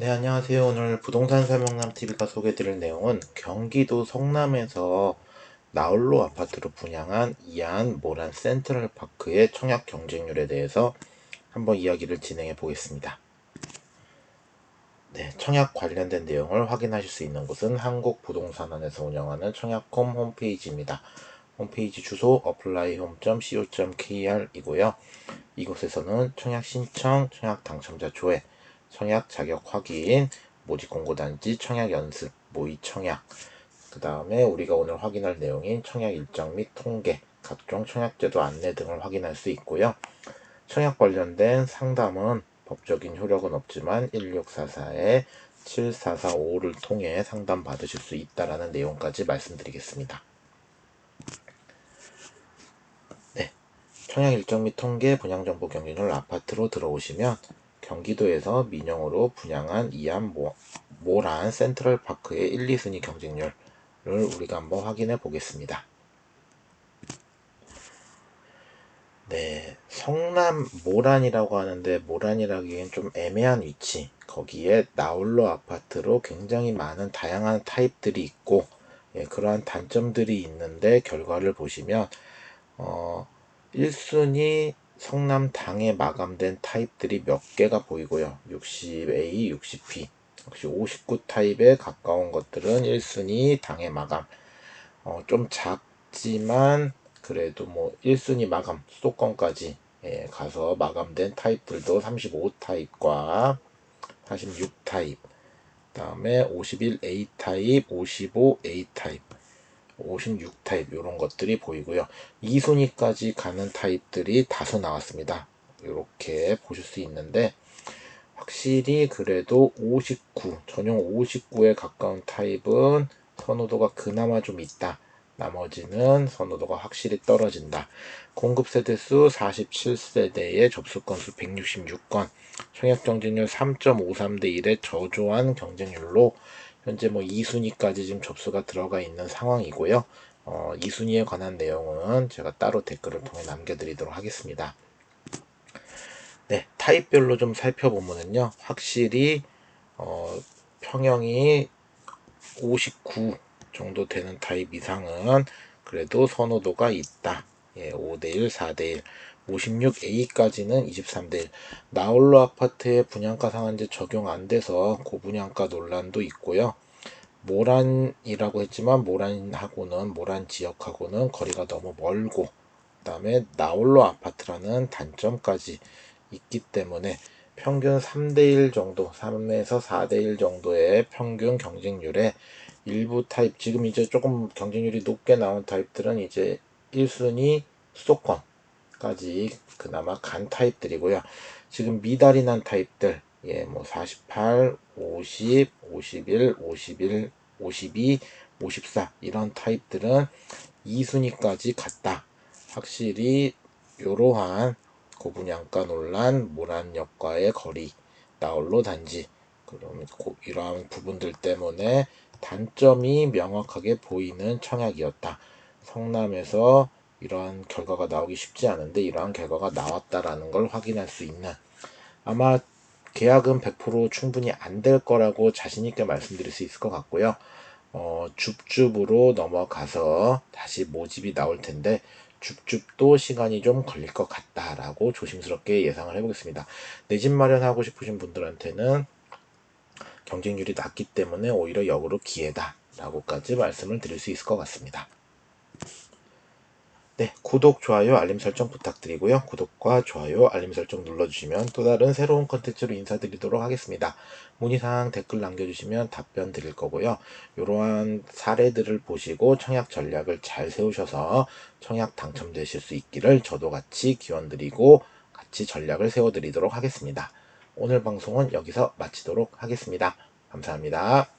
네, 안녕하세요. 오늘 부동산 설명남 TV가 소개드릴 내용은 경기도 성남에서 나홀로 아파트로 분양한 이안 모란 센트럴 파크의 청약 경쟁률에 대해서 한번 이야기를 진행해 보겠습니다. 네, 청약 관련된 내용을 확인하실 수 있는 곳은 한국부동산원에서 운영하는 청약홈 홈페이지입니다. 홈페이지 주소 applyhome.co.kr 이고요. 이곳에서는 청약 신청, 청약 당첨자 조회, 청약 자격 확인, 모집 공고 단지, 청약 연습, 모의 청약. 그 다음에 우리가 오늘 확인할 내용인 청약 일정 및 통계, 각종 청약제도 안내 등을 확인할 수 있고요. 청약 관련된 상담은 법적인 효력은 없지만 1644에 7445를 통해 상담 받으실 수 있다라는 내용까지 말씀드리겠습니다. 네. 청약 일정 및 통계, 분양 정보 경쟁률 아파트로 들어오시면 경기도에서 민영으로 분양한 이안 모, 모란 센트럴파크의 1, 2순위 경쟁률을 우리가 한번 확인해 보겠습니다. 네, 성남 모란이라고 하는데 모란이라기엔 좀 애매한 위치. 거기에 나홀로 아파트로 굉장히 많은 다양한 타입들이 있고 예, 그러한 단점들이 있는데 결과를 보시면 어, 1순위 성남 당에 마감된 타입들이 몇 개가 보이고요. 60A, 60P. 역시 59 타입에 가까운 것들은 1순위 당의 마감. 어, 좀 작지만 그래도 뭐 1순위 마감 수도권까지 예, 가서 마감된 타입들도 35 타입과 46 타입. 그다음에 51A 타입, 55A 타입. 56 타입 이런 것들이 보이고요. 2순위까지 가는 타입들이 다소 나왔습니다. 이렇게 보실 수 있는데 확실히 그래도 59 전용 59에 가까운 타입은 선호도가 그나마 좀 있다. 나머지는 선호도가 확실히 떨어진다. 공급 세대 수 47세대의 접수 건수 166건, 청약 경쟁률 3.53대 1의 저조한 경쟁률로 현재 뭐 2순위까지 지금 접수가 들어가 있는 상황이고요. 어, 2순위에 관한 내용은 제가 따로 댓글을 통해 남겨드리도록 하겠습니다. 네, 타입별로 좀 살펴보면요. 확실히 어, 평형이 59 정도 되는 타입 이상은 그래도 선호도가 있다. 예, 5대1, 4대1. 56A까지는 23대1. 나홀로 아파트의 분양가 상한제 적용 안 돼서 고분양가 논란도 있고요. 모란이라고 했지만 모란하고는 모란 지역하고는 거리가 너무 멀고 그다음에 나홀로 아파트라는 단점까지 있기 때문에 평균 3대1 정도, 3에서 4대1 정도의 평균 경쟁률에 일부 타입, 지금 이제 조금 경쟁률이 높게 나온 타입들은 이제 1순위 수도권, 까지 그나마 간 타입들이고요. 지금 미달이 난 타입들, 예, 뭐 48, 50, 51, 51, 52, 54 이런 타입들은 2순위까지 갔다. 확실히 이러한 고분양가 논란, 모란역과의 거리, 나홀로 단지 그럼 이러한 부분들 때문에 단점이 명확하게 보이는 청약이었다. 성남에서 이러한 결과가 나오기 쉽지 않은데 이러한 결과가 나왔다라는 걸 확인할 수 있는 아마 계약은 100% 충분히 안 될 거라고 자신있게 말씀드릴 수 있을 것 같고요. 어, 줍줍으로 넘어가서 다시 모집이 나올 텐데 줍줍도 시간이 좀 걸릴 것 같다라고 조심스럽게 예상을 해보겠습니다. 내 집 마련하고 싶으신 분들한테는 경쟁률이 낮기 때문에 오히려 역으로 기회다라고까지 말씀을 드릴 수 있을 것 같습니다. 네, 구독, 좋아요, 알림 설정 부탁드리고요. 구독과 좋아요, 알림 설정 눌러주시면 또 다른 새로운 컨텐츠로 인사드리도록 하겠습니다. 문의사항 댓글 남겨주시면 답변 드릴 거고요. 이러한 사례들을 보시고 청약 전략을 잘 세우셔서 청약 당첨되실 수 있기를 저도 같이 기원드리고 같이 전략을 세워드리도록 하겠습니다. 오늘 방송은 여기서 마치도록 하겠습니다. 감사합니다.